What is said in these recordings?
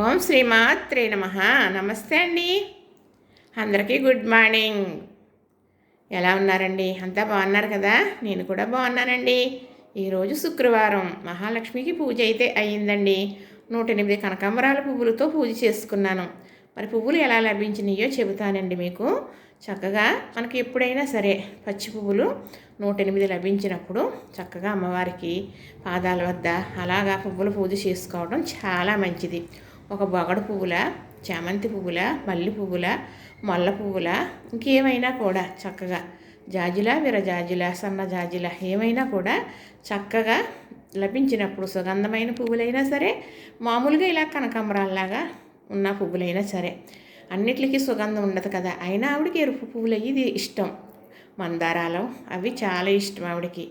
ఓం శ్రీమాత్రే నమ. నమస్తే అండి. అందరికీ గుడ్ మార్నింగ్. ఎలా ఉన్నారండి? అంతా బాగున్నారు కదా? నేను కూడా బాగున్నానండి. ఈరోజు శుక్రవారం. మహాలక్ష్మికి పూజ అయితే అయ్యిందండి. నూట ఎనిమిది కనకాంబరాల పువ్వులతో పూజ చేసుకున్నాను. మరి పువ్వులు ఎలా లభించినాయో చెబుతానండి మీకు. చక్కగా మనకి ఎప్పుడైనా సరే పచ్చి పువ్వులు నూట ఎనిమిది లభించినప్పుడు చక్కగా అమ్మవారికి పాదాల వద్ద అలాగా పువ్వులు పూజ చేసుకోవడం చాలా మంచిది. ఒక బొగడు పువ్వుల చామంతి పువ్వుల మల్లి పువ్వుల మల్ల పువ్వుల ఇంకేమైనా కూడా చక్కగా జాజుల విరజాజుల సన్న జాజుల ఏమైనా కూడా చక్కగా లభించినప్పుడు సుగంధమైన పువ్వులైనా సరే మామూలుగా ఇలా కనకాంబరాల్లాగా ఉన్న పువ్వులైనా సరే అన్నిటికీ సుగంధం ఉండదు కదా. అయినా ఆవిడకి ఎరుపు పువ్వులు ఇది ఇష్టం. మందారాలు అవి చాలా ఇష్టం ఆవిడకి.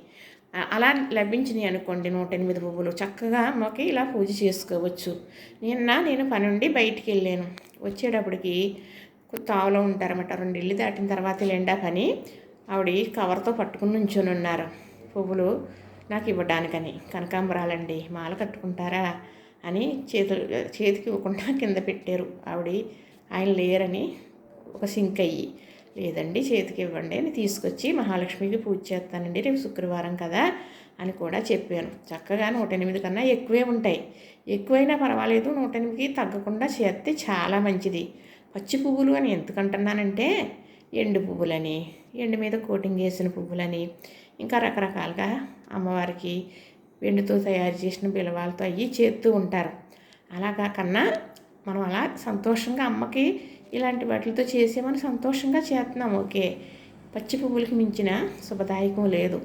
అలా లభించినాయి అనుకోండి నూట ఎనిమిది పువ్వులు. చక్కగా మాకు ఇలా పూజ చేసుకోవచ్చు. నిన్న నేను పని నుండి బయటికి వెళ్ళాను. వచ్చేటప్పటికి తావులో ఉంటారన్నమాట. రెండు ఇల్లు దాటిన తర్వాత లేండా పని. ఆవిడ కవర్తో పట్టుకుని నుంచొని ఉన్నారు. పువ్వులు నాకు ఇవ్వడానికని. కనకాంబరాలండి మాల కట్టుకుంటారా అని చేతులు చేతికి ఇవ్వకుండా కింద పెట్టారు. ఆవిడ ఆయన లేరని ఒక సింక్ అయ్యి. లేదండి చేతికి ఇవ్వండి అని తీసుకొచ్చి మహాలక్ష్మికి పూజ చేస్తానండి రేపు శుక్రవారం కదా అని కూడా చెప్పాను. చక్కగా నూట ఎనిమిది కన్నా ఎక్కువే ఉంటాయి. ఎక్కువైనా పర్వాలేదు నూట ఎనిమిదికి తగ్గకుండా చేస్తే చాలా మంచిది. పచ్చి పువ్వులు అని ఎందుకంటున్నానంటే ఎండు పువ్వులని ఎండు మీద కోటింగ్ వేసిన పువ్వులని ఇంకా రకరకాలుగా అమ్మవారికి వెండితో తయారు చేసిన బిలవాలతో అవి చేస్తూ ఉంటారు. అలాగా కన్నా మనం అలా సంతోషంగా అమ్మకి ఇలాంటి వాటితో చేసేమని సంతోషంగా చేస్తున్నాం ఓకే. పచ్చి పువ్వులకి మించిన శుభదాయకం లేదు.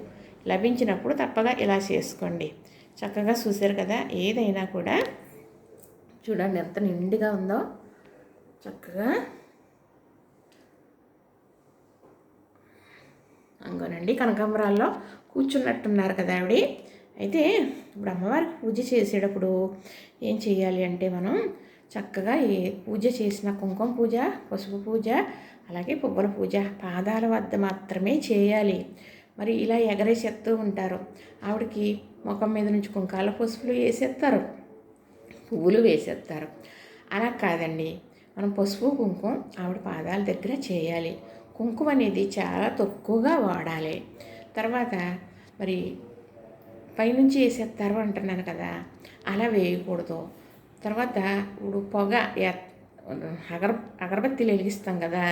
లభించినప్పుడు తప్పగా ఇలా చేసుకోండి. చక్కగా చూశారు కదా ఏదైనా కూడా. చూడండి ఎంత నిండుగా ఉందో. చక్కగా. అంగోనండి కనకాంబరాల్లో కూర్చున్నట్టున్నారు కదా ఆవిడ. అయితే ఇప్పుడు అమ్మవారికి పూజ చేసేటప్పుడు ఏం చేయాలి అంటే మనం చక్కగా ఏ పూజ చేసిన కుంకుమ పూజ పసుపు పూజ అలాగే పువ్వుల పూజ పాదాల వద్ద మాత్రమే చేయాలి. మరి ఇలా ఎగరేసేస్తూ ఉంటారు. ఆవిడకి ముఖం మీద నుంచి కుంకాల పసుపులు వేసేస్తారు. పువ్వులు వేసేస్తారు. అలా కాదండి. మనం పసుపు కుంకుమ ఆవిడ పాదాల దగ్గర చేయాలి. కుంకుమ అనేది చాలా తక్కువగా వాడాలి. తర్వాత మరి పైనుంచి వేసేస్తారు అంటున్నాను కదా అలా వేయకూడదు. తర్వాత ఇప్పుడు పొగ అగర అగరబత్తీలు వెలిగిస్తాం కదా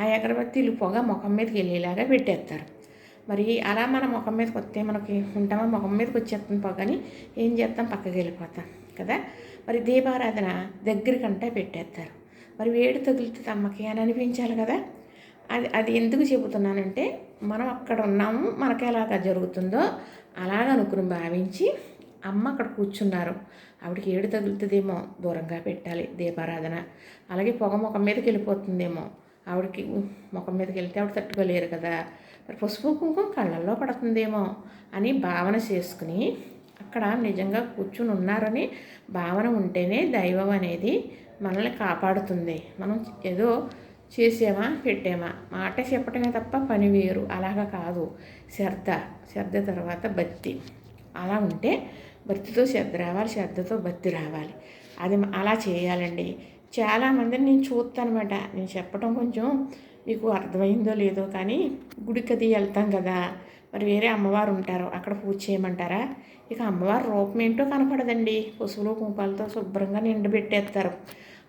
ఆ అగరబత్తీలు పొగ ముఖం మీదకి వెళ్ళేలాగా పెట్టేస్తారు. మరి అలా మన ముఖం మీదకి వస్తే మనకి ఉంటామా? ముఖం మీదకి వచ్చేస్తుంది పొగని ఏం చేస్తాం? పక్కకి వెళ్ళిపోతాం కదా. మరి దీపారాధన దగ్గరికంటే పెట్టేస్తారు. మరి వేడి తగులుతుంది అమ్మకి అని అనిపించాలి కదా. అది అది ఎందుకు చెబుతున్నానంటే మనం అక్కడ ఉన్నాము మనకి ఎలాగ జరుగుతుందో అలాగ అనుకుని భావించి అమ్మ అక్కడ కూర్చున్నారు. ఆవిడకి ఏడు తగులుతుందేమో దూరంగా పెట్టాలి దీపారాధన. అలాగే పొగ ముఖం మీదకి వెళ్ళిపోతుందేమో. ఆవిడకి ముఖం మీదకి వెళ్తే ఆవిడ తట్టుకోలేరు కదా. మరి పసుపు కుంకుమ కళ్ళల్లో పడుతుందేమో అని భావన చేసుకుని అక్కడ నిజంగా కూర్చుని ఉన్నారని భావన ఉంటేనే దైవం అనేది మనల్ని కాపాడుతుంది. మనం ఏదో చేసామా పెట్టామా? మాట చెప్పటమే తప్ప పని వేరు. అలాగా కాదు. శ్రద్ధ. శ్రద్ధ తర్వాత భక్తి. అలా ఉంటే భక్తితో శ్రద్ధ రావాలి శ్రద్ధతో భక్తి రావాలి. అది అలా చేయాలండి. చాలామందిని నేను చూస్తానమాట నేను చెప్పడం కొంచెం మీకు అర్థమైందో లేదో కానీ గుడికి అది వెళ్తాం కదా. మరి వేరే అమ్మవారు ఉంటారు. అక్కడ పూజ చేయమంటారా? ఇక అమ్మవారి రూపం ఏంటో కనపడదండి. పశువులు కుంపాలతో శుభ్రంగా నిండబెట్టేస్తారు.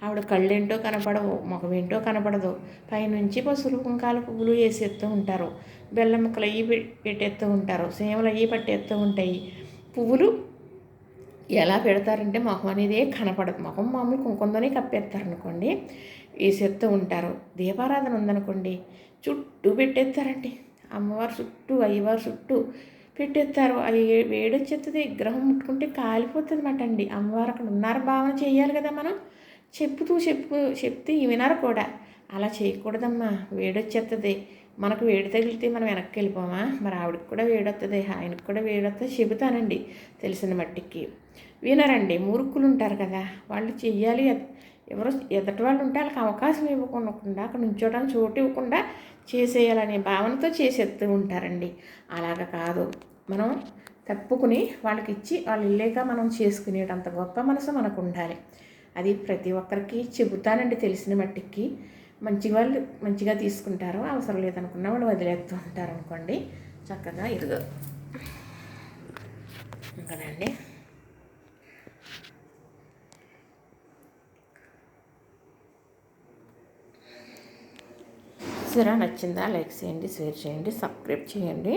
ఆవిడ కళ్ళేంటో కనపడవు ముఖం ఏంటో కనపడదు. పైనుంచి పసులు కుంకాల పువ్వులు వేసేస్తూ ఉంటారు. బెల్లం ముక్కలు అయ్యి పెట్టేస్తూ ఉంటారు. సేమలు అయ్యి పట్టేస్తూ ఉంటాయి. పువ్వులు ఎలా పెడతారంటే మొహం అనేది కనపడదు. మొహం మామూలు కుంకుమతోనే కప్పేస్తారు అనుకోండి వేసేస్తూ ఉంటారు. దీపారాధన ఉందనుకోండి చుట్టూ పెట్టేస్తారండి. అమ్మవారు చుట్టూ అయ్యవారు చుట్టూ పెట్టేస్తారు. అది వేడొచ్చేస్తుంది విగ్రహం ముట్టుకుంటే కాలిపోతుంది మాట అండి. అమ్మవారు అక్కడ ఉన్నారు భావన చేయాలి కదా మనం. చెప్పుతూ చెప్పు చెప్తే వినరు కూడా. అలా చేయకూడదమ్మా. వేడొచ్చేస్తుంది మనకు వేడి తగిలితే మనం వెనక్కి వెళ్ళిపోమా? మరి ఆవిడకి కూడా వేడొస్తుంది ఆయనకు కూడా వేడొస్తుంది చెబుతానండి తెలిసిన మట్టికి. వినరండి. మూర్ఖులు ఉంటారు కదా. వాళ్ళు చెయ్యాలి ఎవరు ఎవరో ఎదటి వాళ్ళు ఉంటే వాళ్ళకి అవకాశం ఇవ్వకుండా అక్కడ నుంచోడానికి చోటు ఇవ్వకుండా చేసేయాలనే భావనతో చేసేస్తూ ఉంటారండి. అలాగ కాదు. మనం తప్పుకుని వాళ్ళకి ఇచ్చి వాళ్ళు ఇల్లేక మనం చేసుకునేటంత గొప్ప మనసు మనకు ఉండాలి అది ప్రతి ఒక్కరికి చెబుతానండి తెలిసిన మట్టికి. మంచి వాళ్ళు మంచిగా తీసుకుంటారు అవసరం లేదనుకున్న వాళ్ళు వదిలేస్తూ ఉంటారు అనుకోండి చక్కగా ఇరుగు. ఇంకానండి. సిరా నచ్చిందా? లైక్ చేయండి షేర్ చేయండి సబ్స్క్రైబ్ చేయండి.